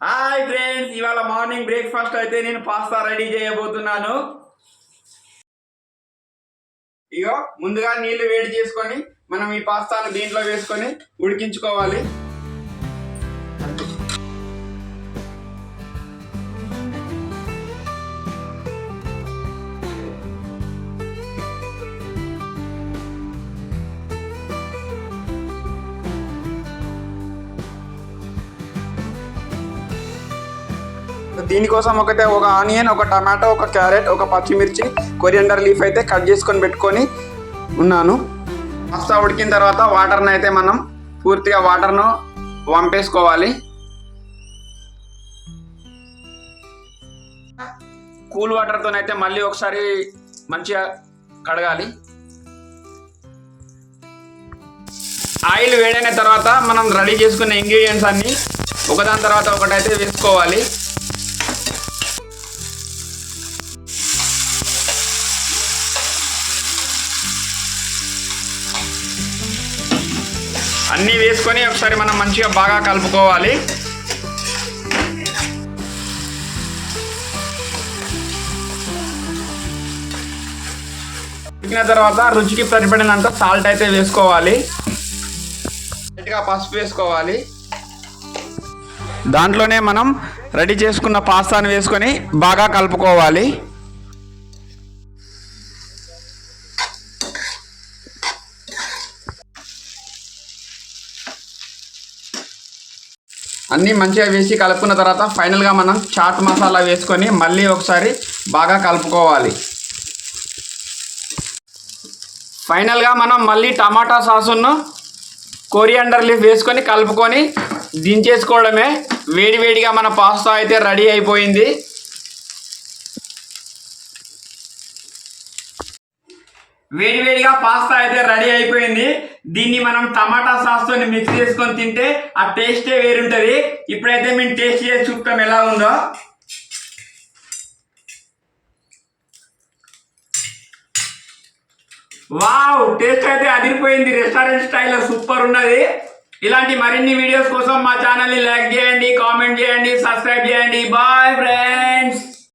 Hi friends ఇవాళ morning breakfast అయితే నేను పాస్తా రెడీ చేయబోతున్నాను. ఇగో ముందుగా నీళ్ళు వేడి చేసుకొని మనం ఈ పాస్తాను దీంట్లో వేసుకొని ఉడికించుకోవాలి. దీనికోసం ఒకటే ఒక ఆనియన్ ఒక టమాటో ఒక క్యారెట్ ఒక పచ్చిమిర్చి కొరియండర్ లీఫ్ అయితే కట్ చేసుకొని పెట్టుకొని ఉన్నాను. పాస్తా ఉడికిన తర్వాత వాటర్ని అయితే మనం పూర్తిగా వాటర్ను వంపేసుకోవాలి. కూల్ వాటర్తోనైతే మళ్ళీ ఒకసారి మంచిగా కడగాలి. ఆయిల్ వేడైన తర్వాత మనం రెడీ చేసుకున్న ఇంగ్రీడియంట్స్ అన్ని ఒకదాని తర్వాత ఒకటైతే వేసుకోవాలి. అన్నీ వేసుకొని ఒకసారి మనం మంచిగా బాగా కలుపుకోవాలి. ఉడికిన తర్వాత రుచికి సరిపడినంత సాల్ట్ అయితే వేసుకోవాలి. లైట్గా పసుపు వేసుకోవాలి. దాంట్లోనే మనం రెడీ చేసుకున్న పాస్తాను వేసుకొని బాగా కలుపుకోవాలి. అన్నీ మంచిగా వేసి కలుపుకున్న తర్వాత ఫైనల్గా మనం చాట్ మసాలా వేసుకొని మళ్ళీ ఒకసారి బాగా కలుపుకోవాలి. ఫైనల్గా మనం మళ్ళీ టమాటా సాసును కొరియాండర్ లీఫ్ వేసుకొని కలుపుకొని దించేసుకోవడమే. వేడివేడిగా మన పాస్తా అయితే రెడీ అయిపోయింది. వేడివేడిగా పాస్తా అయితే రెడీ అయిపోయింది. దీన్ని మనం టమాటా సాస్తో మిక్స్ చేసుకొని తింటే ఆ టేస్టే వేరుంటుంది. ఇప్పుడైతే మేము టేస్ట్ చేసి చూపుతాం ఎలా ఉందో. వావ్ టేస్ట్ అయితే అదిరిపోయింది. రెస్టారెంట్ స్టైల్లో సూపర్ ఉన్నది. ఇలాంటి మరిన్ని వీడియోస్ కోసం మా ఛానల్ని లైక్ చేయండి కామెంట్ చేయండి సబ్స్క్రైబ్ చేయండి. Bye friends.